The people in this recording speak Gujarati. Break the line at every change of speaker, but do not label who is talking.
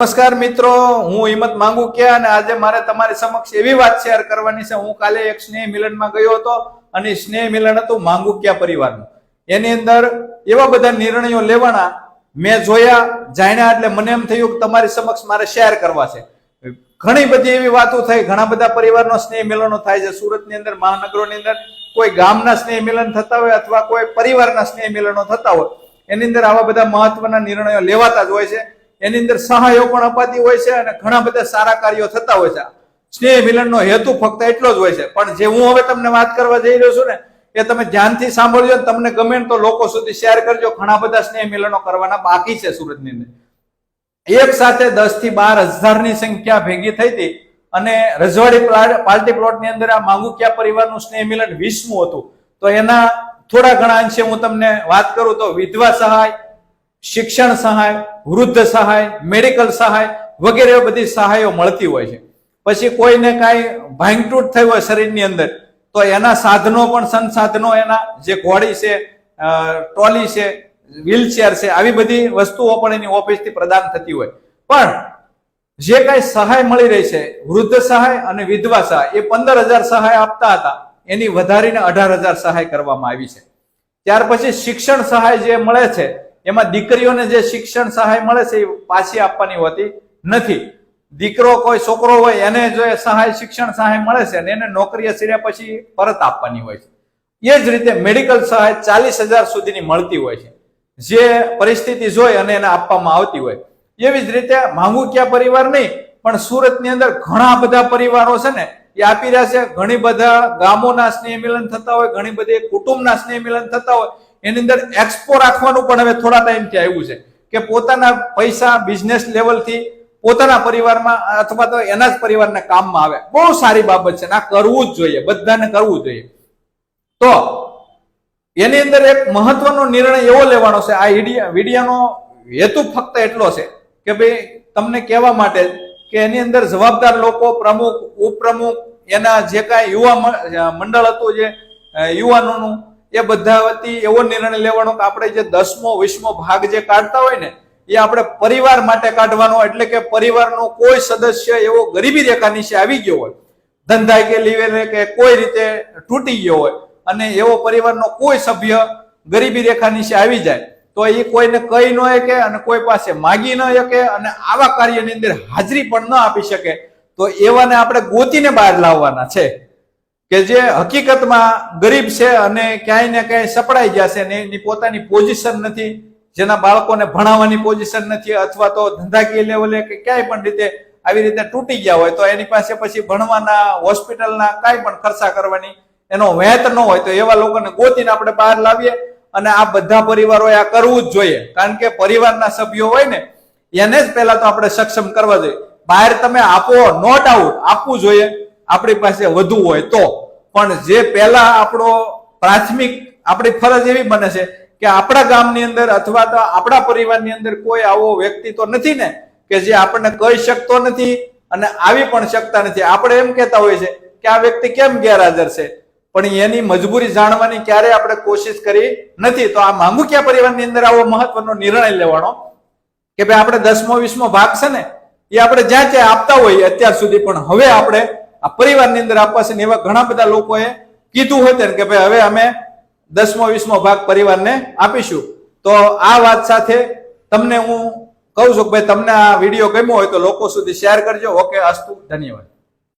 નમસ્કાર મિત્રો, હું હિંમત માંગુ કે અને આજે મારે તમારી સમક્ષ એવી વાત શેર કરવાની છે. હું કાલે એક સ્નેહ મિલનમાં ગયો હતો અને સ્નેહ મિલન હતું માંગુકિયા પરિવારનું. એની અંદર એવા બધા નિર્ણયો લેવાના મેં જોયા, જાણ્યા, એટલે મને એમ થયું કે તમારી સમક્ષ મારે શેર કરવા છે. ઘણી બધી એવી વાતો થઈ, ઘણા બધા પરિવારનો સ્નેહ મિલનો થાય છે. સુરતની અંદર, મહાનગરોની અંદર કોઈ ગામના સ્નેહ મિલન થતા હોય અથવા કોઈ પરિવારના સ્નેહ મિલનો થતા હોય, એની અંદર આવા બધા મહત્વના નિર્ણયો લેવાતા જ હોય છે. એની અંદર સહાયો પણ અપાતી હોય છે અને ઘણા બધા સારા કાર્યો થતા હોય છે. સ્નેહ મિલનનો હેતુ ફક્ત એટલો જ હોય છે. પણ જે હું હવે તમને વાત કરવા જઈ રહ્યો છું ને, એ તમે ધ્યાનથી સાંભળજો તમને ગમે તો લોકો સુધી શેર કરજો. ઘણા બધા સ્નેહ મિલનો કરવાના બાકી છે સુરતની અંદર. એક સાથે દસથી બાર હજારની સંખ્યા ભેગી થઈ હતી અને રજવાડી પાર્ટી પ્લોટની અંદર આ માંગુકિયા પરિવારનું સ્નેહ મિલન વીસમું હતું. તો એના થોડા ઘણા અંશે હું તમને વાત કરું તો વિધવા સહાય શિક્ષણ સહાય, વૃદ્ધ સહાય મેડિકલ સહાય વગેરે બધી સહાયો મળતી હોય છે. પછી કોઈને કાંઈ ભાંગતૂટ થઈ હોય શરીરની અંદર, તો એના સાધનો પણ સંસાધનો એના જે ઘોડી છે ટ્રોલી છે વ્હીલચેર છે, આવી બધી વસ્તુઓ પણ એની ઓફિસથી પ્રદાન થતી હોય. પણ જે કાંઈ સહાય મળી રહી છે, વૃદ્ધ સહાય અને વિધવા સહાય, એ પંદર હજાર સહાય આપતા હતા, એની વધારીને અઢાર હજાર સહાય કરવામાં આવી છે. ત્યાર પછી શિક્ષણ સહાય જે મળે છે એમાં દીકરીઓને જે શિક્ષણ સહાય મળે છે એ પાછી આપવાની હોતી નથી. દીકરો કોઈ છોકરો હોય એને જો સહાય, શિક્ષણ સહાય મળે છે અને એને નોકરીએ સીર્યા પછી પરત આપવાની હોય છે. એ જ રીતે મેડિકલ સહાય ચાલીસ હજાર સુધીની મળતી હોય છે. જે પરિસ્થિતિ જોઈ અને એને આપવામાં આવતી હોય. એવી જ રીતે માંગુકિયા પરિવાર નહીં, પણ સુરતની અંદર ઘણા બધા પરિવારો છે ને, એ આપી રહ્યા છે. ઘણી બધા ગામોના સ્નેહ મિલન થતા હોય, ઘણી બધી કુટુંબના સ્નેહ મિલન થતા હોય. એની અંદર એક્સપો રાખવાનું પણ હવે થોડા ટાઈમથી આવ્યું છે કે પોતાના પૈસા બિઝનેસ લેવલથી પોતાના પરિવારમાં અથવા તો એના જ પરિવારના કામમાં આવે. બહુ સારી બાબત છે આ કરવું જ જોઈએ, બધાને કરવું જોઈએ. તો એની અંદર એક મહત્વનો નિર્ણય એવો લેવાનો છે, આ વિડિયા વિડિયાનો હેતુ ફક્ત એટલો છે કે ભાઈ તમને કહેવા માટે કે એની અંદર જવાબદાર લોકો, પ્રમુખ, ઉપપ્રમુખ, એના જે કાંઈ યુવા મંડળ હતું જે યુવાનોનું એ બધા વતી એવો નિર્ણય લેવાનો કે આપણે જે દસમો, વીસમો ભાગ જે કાઢતા હોય ને, એ આપણે પરિવાર માટે કાઢવાનો એટલે કે પરિવારનો કોઈ સદસ્ય એવો ગરીબી રેખા નીચે આવી ગયો હોય. ધંધા કે લીવે કે કોઈ રીતે તૂટી ગયો હોય. અને એવો પરિવારનો કોઈ સભ્ય ગરીબી રેખા નીચે આવી જાય. તો એ કોઈને કહી ન શકે અને કોઈ પાસે માગી ન શકે અને આવા કાર્યની અંદર હાજરી પણ ન આપી શકે. તો એવાને આપણે ગોતીને બહાર લાવવાના છે. કે જે હકીકતમાં ગરીબ છે અને ક્યાંય ને ક્યાંય સપડાઈ ગયા છે ને એની પોતાની પોઝિશન નથી, જેના બાળકોને ભણાવવાની પોઝિશન નથી અથવા તો ધંધાકીય લેવલે કે ક્યાંય પણ રીતે આવી રીતે તૂટી ગયા હોય તો એની પાસે પછી ભણવાના, હોસ્પિટલના કાંઈ પણ ખર્ચા કરવાની એનો વેત ન હોય તો એવા લોકોને ગોતીને આપણે બહાર લાવીએ અને આ બધા પરિવારોએ આ કરવું જ જોઈએ. કારણ કે પરિવારના સભ્યો હોય ને, એને જ પહેલા તો આપણે સક્ષમ કરવા જોઈએ. બહાર તમે આપો નોટ આઉટ આપવું જોઈએ. આપણી પાસે વધુ હોય તો. પણ જે પહેલા આપણો પ્રાથમિક, આપણી ફરજ એવી બને છે કે આપણા ગામની અંદર અથવા તો આપણા પરિવારની અંદર કોઈ આવો વ્યક્તિ તો નથી ને કે જે આપણને કહી શકતો નથી અને આવી પણ શકતા નથી. આપણે એમ કહેતા હોઈએ છે કે આ વ્યક્તિ કેમ ગેરહાજર છે? પણ એની મજબૂરી જાણવાની ક્યારે આપણે કોશિશ કરી નથી. તો આ માંગુકિયા પરિવારની અંદર આવો મહત્વનો નિર્ણય લેવાનો કે ભાઈ આપણે દસમો, વીસમો ભાગ છે ને, એ આપણે જ્યાં ત્યાં આપતા હોઈએ અત્યાર સુધી. પણ હવે આપણે આ પરિવારની અંદર આપવા છે એવા ઘણા બધા લોકોએ કીધું ને કે ભાઈ હવે અમે દસમો, વીસમો ભાગ પરિવારને આપીશું. તો આ વાત સાથે તમને હું કહું છું કે ભાઈ તમને આ વીડિયો ગમ્યો હોય તો લોકો સુધી શેર કરજો. ઓકે, અસ્તુ, ધન્યવાદ.